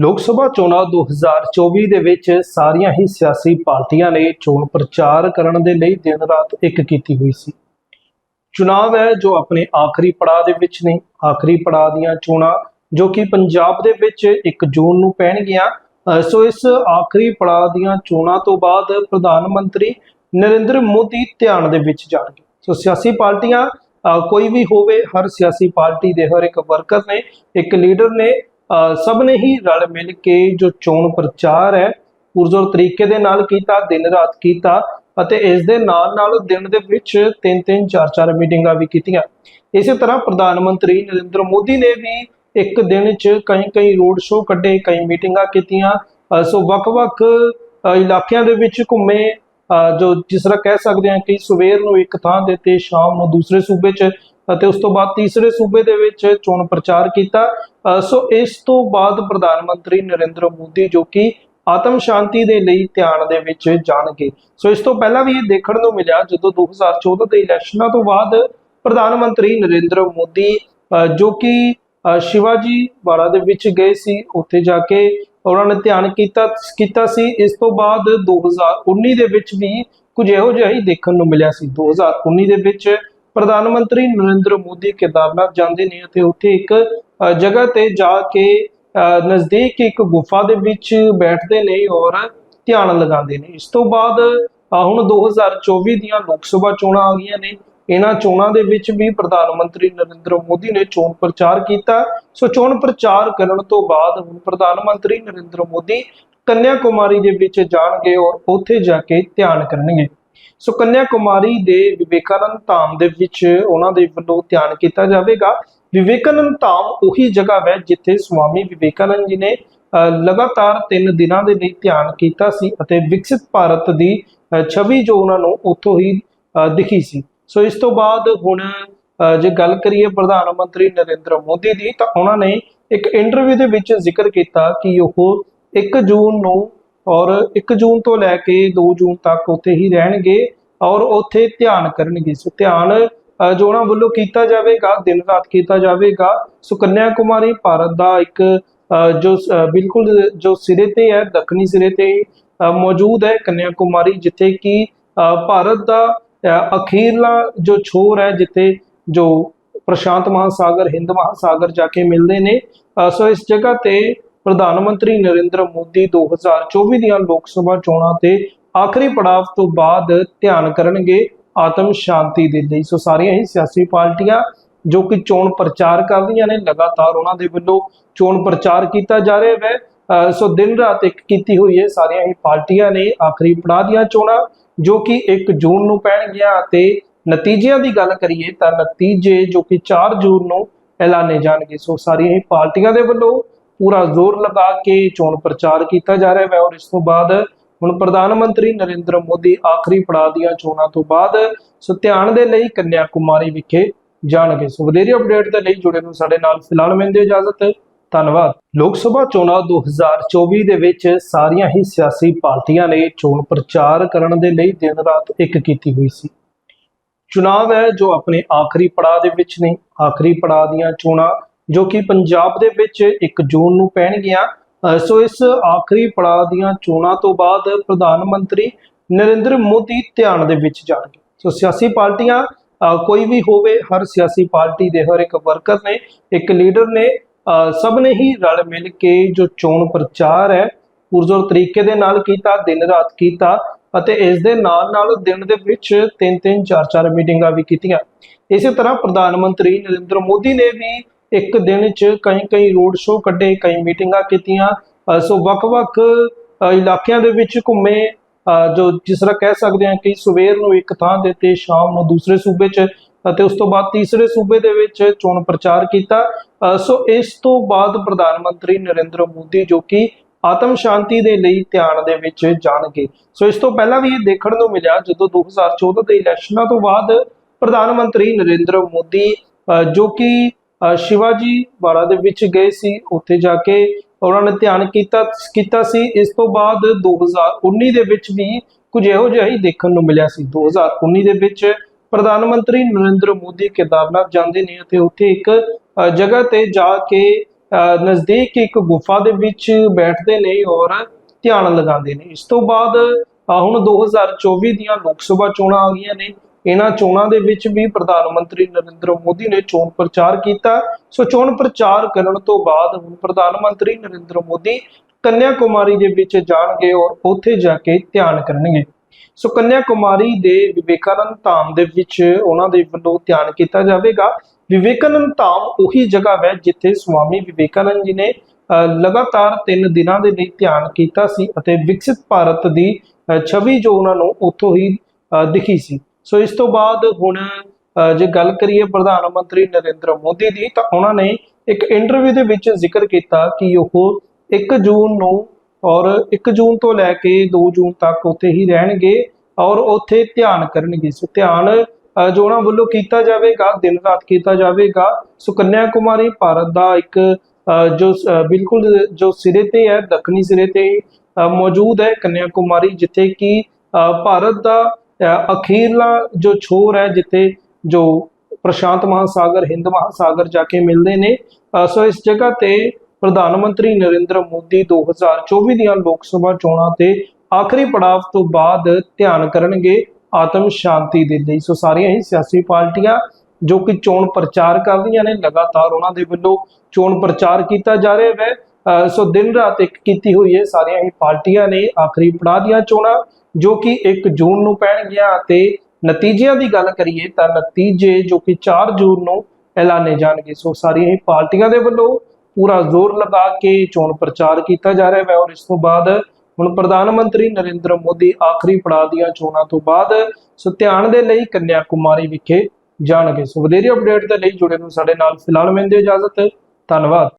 ਲੋਕ ਸਭਾ ਚੋਣਾਂ 2024 ਦੇ ਵਿੱਚ ਸਾਰੀਆਂ ਹੀ ਸਿਆਸੀ ਪਾਰਟੀਆਂ ਨੇ ਚੋਣ ਪ੍ਰਚਾਰ ਕਰਨ ਦੇ ਲਈ ਦਿਨ ਰਾਤ ਇੱਕ ਕੀਤੀ ਹੋਈ ਸੀ। ਚੁਣਾਵ ਹੈ ਜੋ ਆਪਣੇ ਆਖਰੀ ਪੜਾਅ ਦੇ ਵਿੱਚ ਨੇ। ਆਖਰੀ ਪੜਾਅ ਦੀਆਂ ਚੋਣਾਂ ਜੋ ਕਿ ਪੰਜਾਬ ਦੇ ਵਿੱਚ 1 ਜੂਨ ਨੂੰ ਪੈਣਗੀਆਂ। ਸੋ ਇਸ ਆਖਰੀ ਪੜਾਅ ਦੀਆਂ ਚੋਣਾਂ ਤੋਂ ਬਾਅਦ ਪ੍ਰਧਾਨ ਮੰਤਰੀ ਨਰਿੰਦਰ ਮੋਦੀ ਧਿਆਨ ਦੇ ਵਿੱਚ ਜਾਣਗੇ। ਸੋ ਸਿਆਸੀ ਪਾਰਟੀਆਂ ਕੋਈ ਵੀ ਹੋਵੇ, ਹਰ ਸਿਆਸੀ ਪਾਰਟੀ ਦੇ ਹਰ ਇੱਕ ਵਰਕਰ ਨੇ, ਇੱਕ ਲੀਡਰ ਨੇ ਸਭ ਨੇ ਹੀ ਰਲ ਮਿਲ ਕੇ ਜੋ ਚੋਣ ਪ੍ਰਚਾਰ ਹੈ, ਪੁਰਜ਼ੋਰ ਤਰੀਕੇ ਦੇ ਨਾਲ ਕੀਤਾ, ਦਿਨ ਰਾਤ ਕੀਤਾ ਅਤੇ ਇਸ ਦੇ ਨਾਲ ਨਾਲ ਦਿਨ ਦੇ ਵਿੱਚ ਤਿੰਨ ਤਿੰਨ, ਚਾਰ ਚਾਰ ਮੀਟਿੰਗਾਂ ਵੀ ਕੀਤੀਆਂ। ਇਸੇ ਤਰ੍ਹਾਂ ਪ੍ਰਧਾਨ ਮੰਤਰੀ ਨਰਿੰਦਰ ਮੋਦੀ ਨੇ ਵੀ ਇੱਕ ਦਿਨ 'ਚ ਕਈ ਕਈ ਰੋਡ ਸ਼ੋਅ ਕੱਢੇ, ਕਈ ਮੀਟਿੰਗਾਂ ਕੀਤੀਆਂ। ਸੋ ਵੱਖ-ਵੱਖ ਇਲਾਕਿਆਂ ਦੇ ਵਿੱਚ ਘੁੰਮੇ। ਅਹ ਜੋ ਜਿਸ ਤਰ੍ਹਾਂ ਕਹਿ ਸਕਦੇ ਹਾਂ ਕਿ ਸਵੇਰ ਨੂੰ ਇੱਕ ਥਾਂ ਦੇ ਤੇ ਸ਼ਾਮ ਨੂੰ ਦੂਸਰੇ ਸੂਬੇ 'ਚ ਅਤੇ ਉਸ ਤੋਂ ਬਾਅਦ ਤੀਸਰੇ ਸੂਬੇ ਦੇ ਵਿੱਚ ਚੋਣ ਪ੍ਰਚਾਰ ਕੀਤਾ। ਸੋ ਇਸ ਤੋਂ ਬਾਅਦ ਪ੍ਰਧਾਨ ਮੰਤਰੀ ਨਰਿੰਦਰ ਮੋਦੀ ਜੋ ਕਿ ਆਤਮ ਸ਼ਾਂਤੀ ਦੇ ਲਈ ਧਿਆਨ ਦੇ ਵਿੱਚ ਜਾਣਗੇ। ਸੋ ਇਸ ਤੋਂ ਪਹਿਲਾਂ ਵੀ ਇਹ ਦੇਖਣ ਨੂੰ ਮਿਲਿਆ, ਜਦੋਂ 2014 ਦੇ ਇਲੈਕਸ਼ਨਾਂ ਤੋਂ ਬਾਅਦ ਪ੍ਰਧਾਨ ਮੰਤਰੀ ਨਰਿੰਦਰ ਮੋਦੀ ਜੋ ਕਿ ਸ਼ਿਵਾਜੀ ਵਾੜਾ ਦੇ ਵਿੱਚ ਗਏ ਸੀ, ਉੱਥੇ ਜਾ ਕੇ ਉਹਨਾਂ ਨੇ ਧਿਆਨ ਕੀਤਾ ਕੀਤਾ ਸੀ। ਇਸ ਤੋਂ ਬਾਅਦ 2019 ਦੇ ਵਿੱਚ ਵੀ ਕੁਝ ਇਹੋ ਜਿਹਾ ਹੀ ਦੇਖਣ ਨੂੰ ਮਿਲਿਆ ਸੀ। 2019 ਦੇ ਵਿੱਚ ਪ੍ਰਧਾਨ ਮੰਤਰੀ ਨਰਿੰਦਰ ਮੋਦੀ ਕੇਦਾਰਨਾਥ ਜਾਂਦੇ ਨੇ ਅਤੇ ਉੱਥੇ ਇੱਕ ਜਗ੍ਹਾ ਤੇ ਜਾ ਕੇ ਅ, ਨਜ਼ਦੀਕ ਇੱਕ ਗੁਫਾ ਦੇ ਵਿੱਚ ਬੈਠਦੇ ਨੇ ਔਰ ਧਿਆਨ ਲਗਾਉਂਦੇ ਨੇ। ਇਸ ਤੋਂ ਬਾਅਦ ਅ, ਹੁਣ 2024 ਦੀਆਂ ਲੋਕ ਸਭਾ ਚੋਣਾਂ ਆ ਗਈਆਂ ਨੇ। ਇਹਨਾਂ ਚੋਣਾਂ ਦੇ ਵਿੱਚ ਵੀ ਪ੍ਰਧਾਨ ਮੰਤਰੀ ਨਰਿੰਦਰ ਮੋਦੀ ਨੇ ਚੋਣ ਪ੍ਰਚਾਰ ਕੀਤਾ। ਸੋ ਚੋਣ ਪ੍ਰਚਾਰ ਕਰਨ ਤੋਂ ਬਾਅਦ ਹੁਣ ਪ੍ਰਧਾਨ ਮੰਤਰੀ ਨਰਿੰਦਰ ਮੋਦੀ ਕੰਨਿਆ ਕੁਮਾਰੀ ਦੇ ਵਿੱਚ ਜਾਣਗੇ ਔਰ ਉੱਥੇ ਜਾ ਕੇ ਧਿਆਨ ਕਰਨਗੇ। ਸੋ ਕੰਨਿਆ ਕੁਮਾਰੀ ਦੇ ਵਿਵੇਕਾਨੰਦ ਧਾਮ ਦੇ ਵਿੱਚ ਉਹਨਾਂ ਦੇ ਵੱਲੋਂ ਧਿਆਨ ਕੀਤਾ ਜਾਵੇਗਾ। ਵਿਵੇਕਾਨੰਦ ਧਾਮ ਉਹੀ ਜਗ੍ਹਾ ਹੈ ਜਿੱਥੇ ਸਵਾਮੀ ਵਿਵੇਕਾਨੰਦ ਜੀ ਨੇ ਲਗਾਤਾਰ 3 ਦਿਨਾਂ ਦੇ ਲਈ ਧਿਆਨ ਕੀਤਾ ਸੀ ਅਤੇ ਵਿਕਸਿਤ ਭਾਰਤ ਦੀ ਅ, ਛਵੀ ਜੋ ਉਹਨਾਂ ਨੂੰ ਉੱਥੋਂ ਹੀ ਦਿਖੀ ਸੀ। ਸੋ ਇਸ ਤੋਂ ਬਾਅਦ ਹੁਣ ਜੇ ਗੱਲ ਕਰੀਏ ਪ੍ਰਧਾਨ ਮੰਤਰੀ ਨਰਿੰਦਰ ਮੋਦੀ ਦੀ ਤਾਂ ਉਹਨਾਂ ਨੇ ਇੱਕ ਇੰਟਰਵਿਊ ਦੇ ਵਿੱਚ ਜ਼ਿਕਰ ਕੀਤਾ ਕਿ ਉਹ 1 ਜੂਨ ਨੂੰ ਔਰ 1 ਜੂਨ ਤੋਂ ਲੈ ਕੇ 2 ਜੂਨ ਤੱਕ ਉੱਥੇ ਹੀ ਰਹਿਣਗੇ ਔਰ ਉੱਥੇ ਧਿਆਨ ਕਰਨਗੇ। ਸੋ ਧਿਆਨ ਜੋ ਉਹਨਾਂ ਵੱਲੋਂ ਕੀਤਾ ਜਾਵੇਗਾ, ਦਿਨ ਰਾਤ ਕੀਤਾ ਜਾਵੇਗਾ। ਸੋ ਕੰਨਿਆ ਕੁਮਾਰੀ ਭਾਰਤ ਦਾ ਇੱਕ ਜੋ ਬਿਲਕੁਲ ਜੋ ਸਿਰੇ ਤੇ ਹੈ, ਦੱਖਣੀ ਸਿਰੇ ਤੇ ਮੌਜੂਦ ਹੈ ਕੰਨਿਆ ਕੁਮਾਰੀ ਜਿੱਥੇ ਕਿ ਭਾਰਤ ਦਾ ਅਖੀਰਲਾ ਜੋ ਛੋਰ ਹੈ, ਜਿੱਥੇ ਜੋ ਪ੍ਰਸ਼ਾਂਤ ਮਹਾਸਾਗਰ, ਹਿੰਦ ਮਹਾਸਾਗਰ ਜਾ ਕੇ ਮਿਲਦੇ ਨੇ। ਸੋ ਇਸ ਜਗ੍ਹਾ ਤੇ ਪ੍ਰਧਾਨ ਮੰਤਰੀ ਨਰਿੰਦਰ ਮੋਦੀ 2024 ਦੀਆਂ ਲੋਕ ਸਭਾ ਚੋਣਾਂ ਤੇ ਆਖਰੀ ਪੜਾਅ ਤੋਂ ਬਾਅਦ ਧਿਆਨ ਕਰਨਗੇ। ਆਤਮ ਸ਼ਾਂਤੀ ਦੇ ਲਈ। ਸੋ ਸਾਰੀਆਂ ਹੀ ਸਿਆਸੀ ਪਾਰਟੀਆਂ ਜੋ ਕਿ ਚੋਣ ਪ੍ਰਚਾਰ ਕਰ ਰਹੀਆਂ ਨੇ, ਲਗਾਤਾਰ ਉਹਨਾਂ ਦੇ ਵੱਲੋਂ ਚੋਣ ਪ੍ਰਚਾਰ ਕੀਤਾ ਜਾ ਰਿਹਾ ਹੈ। ਸੋ ਦਿਨ ਰਾਤ ਇੱਕ ਕੀਤੀ ਹੋਈ ਹੈ, ਸਾਰੀਆਂ ਹੀ ਪਾਰਟੀਆਂ ਨੇ ਆਖਰੀ ਪੜਾਅ ਦੀਆਂ ਚੋਣਾਂ, ਜੋ ਕਿ 1 ਜੂਨ ਨੂੰ ਪੈਣਗੀਆਂ ਅਤੇ ਨਤੀਜਿਆਂ ਦੀ ਗੱਲ ਕਰੀਏ ਤਾਂ ਨਤੀਜੇ ਜੋ ਕਿ 4 ਜੂਨ ਨੂੰ ਐਲਾਨੇ ਜਾਣਗੇ। ਸੋ ਸਾਰੀਆਂ ਹੀ ਪਾਰਟੀਆਂ ਦੇ ਵੱਲੋਂ ਪੂਰਾ ਜ਼ੋਰ ਲਗਾ ਕੇ ਚੋਣ ਪ੍ਰਚਾਰ ਕੀਤਾ ਜਾ ਰਿਹਾ ਹੈ ਔਰ ਇਸ ਤੋਂ ਬਾਅਦ ਹੁਣ ਪ੍ਰਧਾਨ ਮੰਤਰੀ ਨਰਿੰਦਰ ਮੋਦੀ ਆਖਰੀ ਪੜਾਅ ਦੀਆਂ ਚੋਣਾਂ ਤੋਂ ਬਾਅਦ ਸੋ ਧਿਆਨ ਦੇ ਲਈ ਕੰਨਿਆ ਕੁਮਾਰੀ ਵਿਖੇ ਜਾਣਗੇ। ਸੋ ਵਧੇਰੇ ਅਪਡੇਟ ਦੇ ਲਈ ਜੁੜੇ ਰਹੋ ਸਾਡੇ ਨਾਲ। ਫਿਲਹਾਲ ਮੈਨੂੰ ਦਿਓ ਇਜਾਜ਼ਤ, ਧੰਨਵਾਦ। ਲੋਕ ਸਭਾ ਚੋਣਾਂ 2024 ਦੇ ਵਿੱਚ ਸਾਰੀਆਂ ਹੀ ਸਿਆਸੀ ਪਾਰਟੀਆਂ ਨੇ ਚੋਣ ਪ੍ਰਚਾਰ ਕਰਨ ਦੇ ਲਈ ਦਿਨ ਰਾਤ ਇੱਕ ਕੀਤੀ ਹੋਈ ਸੀ। ਚੁਣਾਵ ਹੈ ਜੋ ਆਪਣੇ ਆਖਰੀ ਪੜਾਅ ਦੇ ਵਿੱਚ ਨੇ। ਆਖਰੀ ਪੜਾਅ ਦੀਆਂ ਚੋਣਾਂ ਜੋ ਕਿ ਪੰਜਾਬ ਦੇ ਵਿੱਚ 1 ਜੂਨ ਨੂੰ ਪੈਣਗੀਆਂ। ਸੋ ਇਸ ਆਖਰੀ ਪੜਾਅ ਦੀਆਂ ਚੋਣਾਂ ਤੋਂ ਬਾਅਦ ਪ੍ਰਧਾਨ ਮੰਤਰੀ ਨਰਿੰਦਰ ਮੋਦੀ ਧਿਆਨ ਦੇ ਵਿੱਚ ਜਾਣਗੇ। ਸੋ ਸਿਆਸੀ ਪਾਰਟੀਆਂ ਕੋਈ ਵੀ ਹੋਵੇ ਹਰ ਸਿਆਸੀ ਪਾਰਟੀ ਦੇ ਹਰ ਇੱਕ ਵਰਕਰ ਨੇ ਇੱਕ ਲੀਡਰ ਨੇ ਅ, ਸਭ ਨੇ ਹੀ ਰਲ ਮਿਲ ਕੇ ਜੋ ਚੋਣ ਪ੍ਰਚਾਰ ਹੈ ਪੁਰਜ਼ੋਰ ਤਰੀਕੇ ਦੇ ਨਾਲ ਕੀਤਾ ਦਿਨ ਰਾਤ ਕੀਤਾ ਅਤੇ ਇਸ ਦੇ ਨਾਲ ਨਾਲ ਦਿਨ ਦੇ ਵਿੱਚ ਤਿੰਨ ਤਿੰਨ ਚਾਰ ਚਾਰ ਮੀਟਿੰਗਾਂ ਵੀ ਕੀਤੀਆਂ। ਇਸੇ ਤਰ੍ਹਾਂ ਪ੍ਰਧਾਨ ਮੰਤਰੀ ਨਰਿੰਦਰ ਮੋਦੀ ਨੇ ਵੀ ਇੱਕ ਦਿਨ 'ਚ ਕਈ ਕਈ ਰੋਡ ਸ਼ੋਅ ਕੱਢੇ, ਕਈ ਮੀਟਿੰਗਾਂ ਕੀਤੀਆਂ। ਸੋ ਵੱਖ-ਵੱਖ ਇਲਾਕਿਆਂ ਦੇ ਵਿੱਚ ਘੁੰਮੇ। ਜੋ ਜਿਸ ਤਰ੍ਹਾਂ ਕਹਿ ਸਕਦੇ ਹਾਂ ਕਿ ਸਵੇਰ ਨੂੰ ਇੱਕ ਥਾਂ ਦੇ ਤੇ ਸ਼ਾਮ ਨੂੰ ਦੂਸਰੇ ਸੂਬੇ 'ਚ ਅਤੇ ਉਸ ਤੋਂ ਬਾਅਦ ਤੀਸਰੇ ਸੂਬੇ ਦੇ ਵਿੱਚ ਚੋਣ ਪ੍ਰਚਾਰ ਕੀਤਾ। ਸੋ ਇਸ ਤੋਂ ਬਾਅਦ ਪ੍ਰਧਾਨ ਮੰਤਰੀ ਨਰਿੰਦਰ ਮੋਦੀ ਜੋ ਕਿ ਆਤਮ ਸ਼ਾਂਤੀ ਦੇ ਲਈ ਧਿਆਨ ਦੇ ਵਿੱਚ ਜਾਣਗੇ। ਸੋ ਇਸ ਤੋਂ ਪਹਿਲਾਂ ਵੀ ਇਹ ਦੇਖਣ ਨੂੰ ਮਿਲਿਆ, ਜਦੋਂ 2014 ਦੇ ਇਲੈਕਸ਼ਨਾਂ ਤੋਂ ਬਾਅਦ ਪ੍ਰਧਾਨ ਮੰਤਰੀ ਨਰਿੰਦਰ ਮੋਦੀ ਜੋ ਕਿ ਸ਼ਿਵਾਜੀ ਵਾੜਾ ਦੇ ਵਿੱਚ ਗਏ ਸੀ ਉੱਥੇ ਜਾ ਕੇ ਉਹਨਾਂ ਨੇ ਧਿਆਨ ਕੀਤਾ ਕੀਤਾ ਸੀ। ਇਸ ਤੋਂ ਬਾਅਦ 2019 ਦੇ ਵਿੱਚ ਵੀ ਕੁਝ ਇਹੋ ਜਿਹਾ ਹੀ ਦੇਖਣ ਨੂੰ ਮਿਲਿਆ ਸੀ। 2019 ਦੇ ਵਿੱਚ ਪ੍ਰਧਾਨ ਮੰਤਰੀ ਨਰਿੰਦਰ ਮੋਦੀ ਕੇਦਾਰਨਾਥ ਜਾਂਦੇ ਨੇ ਅਤੇ ਉੱਥੇ ਇੱਕ ਜਗ੍ਹਾ ਤੇ ਜਾ ਕੇ ਅਹ, ਨਜ਼ਦੀਕ ਇੱਕ ਗੁਫਾ ਦੇ ਵਿੱਚ ਬੈਠਦੇ ਨੇ ਔਰ ਧਿਆਨ ਲਗਾਉਂਦੇ ਨੇ। ਇਸ ਤੋਂ ਬਾਅਦ ਅਹ, ਹੁਣ 2024 ਦੀਆਂ ਲੋਕ ਸਭਾ ਚੋਣਾਂ ਆ ਗਈਆਂ ਨੇ। ਇਹਨਾਂ ਚੋਣਾਂ ਦੇ ਵਿੱਚ ਵੀ ਪ੍ਰਧਾਨ ਮੰਤਰੀ ਨਰਿੰਦਰ ਮੋਦੀ ਨੇ ਚੋਣ ਪ੍ਰਚਾਰ ਕੀਤਾ। ਸੋ ਚੋਣ ਪ੍ਰਚਾਰ ਕਰਨ ਤੋਂ ਬਾਅਦ ਹੁਣ ਪ੍ਰਧਾਨ ਮੰਤਰੀ ਨਰਿੰਦਰ ਮੋਦੀ ਕੰਨਿਆ ਕੁਮਾਰੀ ਦੇ ਵਿੱਚ ਜਾਣਗੇ ਔਰ ਉੱਥੇ ਜਾ ਕੇ ਧਿਆਨ ਕਰਨਗੇ। ਸੋ ਕੰਨਿਆ ਕੁਮਾਰੀ ਦੇ ਵਿਵੇਕਾਨੰਦ ਧਾਮ ਦੇ ਵਿੱਚ ਉਹਨਾਂ ਦੇ ਵੱਲੋਂ ਧਿਆਨ ਕੀਤਾ ਜਾਵੇਗਾ। ਵਿਵੇਕਾਨੰਦ ਧਾਮ ਉਹੀ ਜਗ੍ਹਾ ਹੈ ਜਿੱਥੇ ਸਵਾਮੀ ਵਿਵੇਕਾਨੰਦ ਜੀ ਨੇ ਲਗਾਤਾਰ 3 ਦਿਨਾਂ ਦੇ ਲਈ ਧਿਆਨ ਕੀਤਾ ਸੀ ਅਤੇ ਵਿਕਸਿਤ ਭਾਰਤ ਦੀ ਛਵੀ ਜੋ ਉਹਨਾਂ ਨੂੰ ਉੱਥੋਂ ਹੀ ਦਿਖੀ ਸੀ। ਸੋ ਇਸ ਤੋਂ ਬਾਅਦ ਹੁਣ ਜੇ ਗੱਲ ਕਰੀਏ ਪ੍ਰਧਾਨ ਮੰਤਰੀ ਨਰਿੰਦਰ ਮੋਦੀ ਦੀ, ਤਾਂ ਉਹਨਾਂ ਨੇ ਇੱਕ ਇੰਟਰਵਿਊ ਦੇ ਵਿੱਚ ਜ਼ਿਕਰ ਕੀਤਾ ਕਿ ਉਹ 1 ਜੂਨ ਨੂੰ ਔਰ 1 ਜੂਨ ਤੋਂ ਲੈ ਕੇ 2 ਜੂਨ ਤੱਕ ਉੱਥੇ ਹੀ ਰਹਿਣਗੇ ਔਰ ਉੱਥੇ ਧਿਆਨ ਕਰਨਗੇ। ਸੋ ਧਿਆਨ ਜੋ ਉਹਨਾਂ ਵੱਲੋਂ ਕੀਤਾ ਜਾਵੇਗਾ, ਦਿਨ ਰਾਤ ਕੀਤਾ ਜਾਵੇਗਾ। ਸੋ ਕੰਨਿਆ ਕੁਮਾਰੀ ਭਾਰਤ ਦਾ ਇੱਕ ਜੋ ਬਿਲਕੁਲ ਜੋ ਸਿਰੇ ਤੇ ਹੈ, ਦੱਖਣੀ ਸਿਰੇ ਤੇ ਮੌਜੂਦ ਹੈ ਕੰਨਿਆ ਕੁਮਾਰੀ ਜਿੱਥੇ ਕਿ ਭਾਰਤ ਦਾ ਅਖੀਰਲਾ ਜੋ ਛੋਰ ਹੈ ਜਿੱਥੇ ਜੋ ਪ੍ਰਸ਼ਾਂਤ ਮਹਾਸਾਗਰ, ਹਿੰਦ ਮਹਾਸਾਗਰ ਜਾ ਕੇ ਮਿਲਦੇ ਨੇ ਸੋ ਇਸ ਜਗ੍ਹਾ ਤੇ ਪ੍ਰਧਾਨ ਮੰਤਰੀ ਨਰਿੰਦਰ ਮੋਦੀ 2024 ਦੀਆਂ ਲੋਕ ਸਭਾ ਚੋਣਾਂ ਤੇ ਆਖਰੀ ਪੜਾਅ ਤੋਂ ਬਾਅਦ ਧਿਆਨ ਕਰਨਗੇ ਆਤਮ ਸ਼ਾਂਤੀ ਦੇ ਲਈ। ਸੋ ਸਾਰੀਆਂ ਹੀ ਸਿਆਸੀ ਪਾਰਟੀਆਂ ਜੋ ਕਿ ਚੋਣ ਪ੍ਰਚਾਰ ਕਰ ਰਹੀਆਂ ਨੇ, ਲਗਾਤਾਰ ਉਹਨਾਂ ਦੇ ਵੱਲੋਂ ਚੋਣ ਪ੍ਰਚਾਰ ਕੀਤਾ ਜਾ ਰਿਹਾ ਹੈ। ਅਹ ਸੋ ਦਿਨ ਰਾਤ ਇੱਕ ਕੀਤੀ ਹੋਈ ਹੈ, ਸਾਰੀਆਂ ਹੀ ਪਾਰਟੀਆਂ ਨੇ ਆਖਰੀ ਪੜਾਅ ਦੀਆਂ ਚੋਣਾਂ। ਜੋ ਕਿ 1 ਜੂਨ ਨੂੰ ਪੈਣਗੀਆਂ ਅਤੇ ਨਤੀਜਿਆਂ ਦੀ ਗੱਲ ਕਰੀਏ ਤਾਂ ਨਤੀਜੇ ਜੋ ਕਿ 4 ਜੂਨ ਨੂੰ ਐਲਾਨੇ ਜਾਣਗੇ। ਸੋ ਸਾਰੀਆਂ ਪਾਰਟੀਆਂ ਦੇ ਵੱਲੋਂ ਪੂਰਾ ਜ਼ੋਰ ਲਗਾ ਕੇ ਚੋਣ ਪ੍ਰਚਾਰ ਕੀਤਾ ਜਾ ਰਿਹਾ ਹੈ ਔਰ ਇਸ ਤੋਂ ਬਾਅਦ ਹੁਣ ਪ੍ਰਧਾਨ ਮੰਤਰੀ ਨਰਿੰਦਰ ਮੋਦੀ ਆਖਰੀ ਪੜਾਅ ਦੀਆਂ ਚੋਣਾਂ ਤੋਂ ਬਾਅਦ ਸੋ ਧਿਆਨ ਦੇ ਲਈ ਕੰਨਿਆ ਕੁਮਾਰੀ ਵਿਖੇ ਜਾਣਗੇ। ਸੋ ਵਧੇਰੇ ਅਪਡੇਟ ਦੇ ਲਈ ਜੁੜੇ ਰਹੋ ਸਾਡੇ ਨਾਲ ਫਿਲਹਾਲ, ਮਿਲਦੇ ਇਜਾਜ਼ਤ। ਧੰਨਵਾਦ।